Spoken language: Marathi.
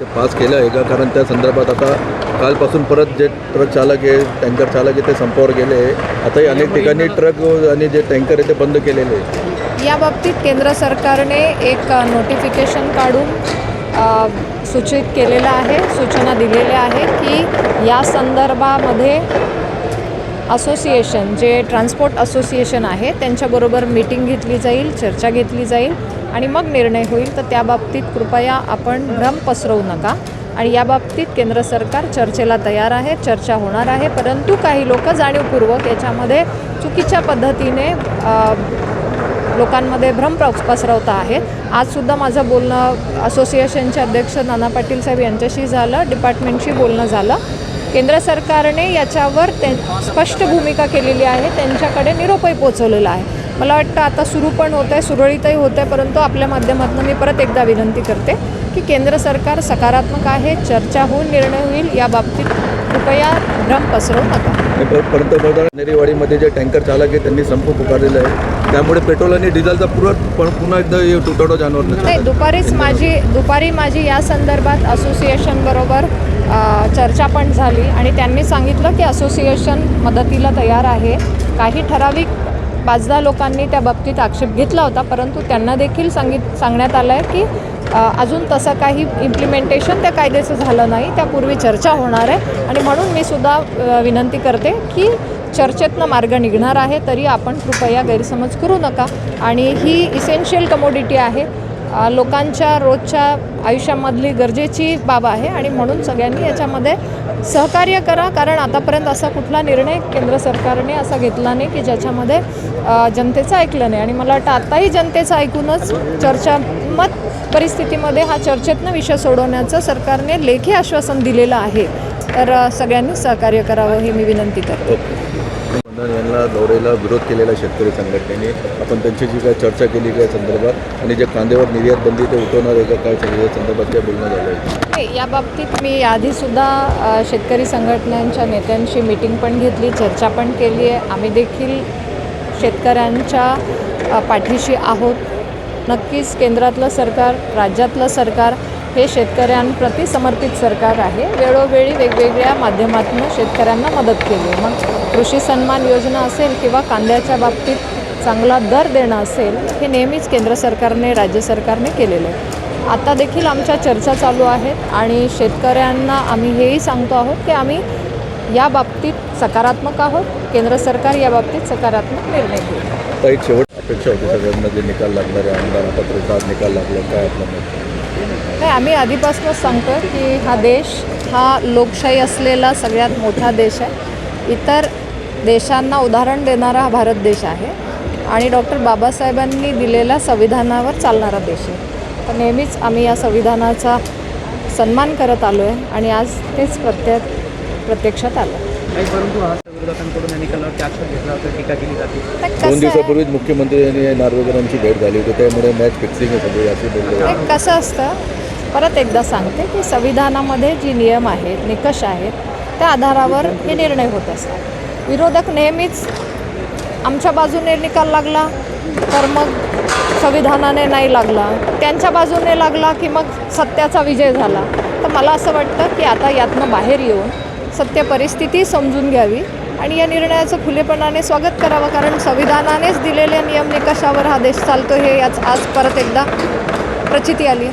ते पास केलं आहे का कारण त्या संदर्भात आता कालपासून परत जे ट्रक चालक आहे टँकर चालक आहे ते संपावर गेले. आताही अनेक ठिकाणी ट्रक आणि जे टँकर आहे ते बंद केलेले आहे. या बाबतीत केंद्र सरकारने एक नोटिफिकेशन काढून सूचित केलेलं आहे सूचना दिलेल्या आहे की या संदर्भामध्ये असोसिएशन जे ट्रान्सपोर्ट असोसिएशन आहे त्यांच्याबरोबर मीटिंग घेतली जाईल चर्चा घेतली जाईल आणि मग निर्णय होईल. तर त्या बाबतीत कृपया आपण भ्रम पसरवू नका आणि याबाबतीत केंद्र सरकार चर्चेला तयार आहे चर्चा होणार आहे. परंतु काही लोक जाणीवपूर्वक याच्यामध्ये चुकीच्या पद्धतीने लोकांमध्ये भ्रम पसरवता आहेत. आजसुद्धा माझं बोलणं असोसिएशनचे अध्यक्ष नाना पाटील साहेब यांच्याशी झालं डिपार्टमेंटशी बोलणं झालं. केंद्र सरकारने याच्यावर ते स्पष्ट भूमिका केलेली आहे. त्यांच्याकडे निरोपही पोचवलेला आहे. मला वाटतं आता सुरू पण होतं आहे सुरळीतही होतं आहे परंतु आपल्या माध्यमातून मी परत एकदा विनंती करते की केंद्र सरकार सकारात्मक आहे चर्चा होऊन निर्णय होईल या बाबतीत कृपया भ्रम पसरवू नका. पंतप्रधान नेरेवाडीमध्ये जे टँकर चालक आहे त्यांनी संप पुकारलेला आहे. त्यामुळे पेट्रोल आणि डिझेलचा पुरवठ पण पुन्हा एकदा तुटवडा जाणवत नाही. दुपारीच माझी दुपारी माझी या संदर्भात असोसिएशनबरोबर चर्चा पण झाली आणि त्यांनी सांगितलं की असोसिएशन मदतीला तयार आहे. काही ठराविक बाजदा लोकांनी त्या बाबतीत आक्षेप घेतला होता परंतु त्यांना देखील सांगित सांगण्यात आलं आहे की अजून तसं काही इम्प्लिमेंटेशन त्या कायद्याचं झालं नाही त्यापूर्वी चर्चा होणार आहे. आणि म्हणून मी सुद्धा विनंती करते की चर्चेतनं मार्ग निघणार आहे तरी आपण कृपया गैरसमज करू नका. आणि ही इसेन्शियल कमोडिटी आहे लोकांच्या रोजच्या आयुष्यामधली गरजेची बाब आहे आणि म्हणून सगळ्यांनी याच्यामध्ये सहकार्य करा. कारण आतापर्यंत असा कुठला निर्णय केंद्र सरकारने असा घेतला नाही की ज्याच्यामध्ये जनतेचं ऐकलं नाही. आणि मला वाटतं आत्ताही जनतेचं ऐकूनच चर्चामत परिस्थितीमध्ये हा चर्चेतनं विषय सोडवण्याचं सरकारने लेखी आश्वासन दिलेलं आहे. तर सगळ्यांनी सहकार्य करावं ही मी विनंती करते. मंडळ दौऱ्याला विरोध केलेला शेतकरी संघटनेने आपण त्यांची जी काय चर्चा केली काय संदर्भात आणि जे कांद्यावर निर्यात बंदी ते उठवणार आहे का काय सगळं या संदर्भात काय बोलणं झालं आहे. या बाबतीत मी आधीसुद्धा शेतकरी संघटनांच्या नेत्यांशी मीटिंग पण घेतली चर्चा पण केली आहे. आम्ही देखील शेतकऱ्यांच्या पाठीशी आहोत. नक्कीच केंद्रातलं सरकार राज्यातलं सरकार हे शेतकऱ्यांप्रती समर्पित सरकार आहे. वेळोवेळी वेगवेगळ्या माध्यमातून शेतकऱ्यांना मदत केली. आहे मग कृषी सन्मान योजना असेल किंवा कांद्याच्या बाबतीत चांगला दर देणं असेल हे नेहमीच केंद्र सरकारने राज्य सरकारने केलेलं आहे. आता देखील आमच्या चर्चा चालू आहेत आणि शेतकऱ्यांना आम्ही हेही सांगतो आहोत की आम्ही या बाबतीत सकारात्मक आहोत. केंद्र सरकार या बाबतीत सकारात्मक निर्णय घेईल. एक शेवट अपेक्षा होती सगळ्यांना जे निकाल लागणारे आमदार पत्र निकाल लागला काय आपलं नाही आम्ही आधीपासूनच सांगतो की हा देश हा लोकशाही असलेला सगळ्यात मोठा देश आहे. इतर देशांना उदाहरण देणारा हा भारत देश आहे. आणि डॉक्टर बाबासाहेबांनी दिलेल्या संविधानावर चालणारा देश आहे. तर नेहमीच आम्ही या संविधानाचा सन्मान करत आलो आहे आणि आज तेच प्रत्य प्रत्यक्षात आलं परंतु हा विरोधकांकडून या निकालावरती आक्षेप घेतला होता टीका केली जाते. तर कसं दोन दिवसापूर्वीच नार्वेकरांची भेट झाली होती त्यामुळे मॅच फिक्सिंग आहे सगळी असे बोलले. एक कसं असतं परत एकदा सांगते की संविधानामध्ये जी नियम आहेत निकष आहेत त्या आधारावर हे निर्णय होत असतात. विरोधक नेहमीच आमच्या बाजूने निकाल लागला तर मग संविधानाने नाही लागला त्यांच्या बाजूने लागला की मग सत्याचा विजय झाला. तर मला असं वाटतं की आता यातनं बाहेर येऊन सत्य परिस्थिती समजून घ्यावी आणि या निर्णयाचं खुलेपणाने स्वागत करावं कारण संविधानानेच दिलेल्या नियम निकषावर हा देश चालतो हे याच आज परत एकदा प्रचिती आली.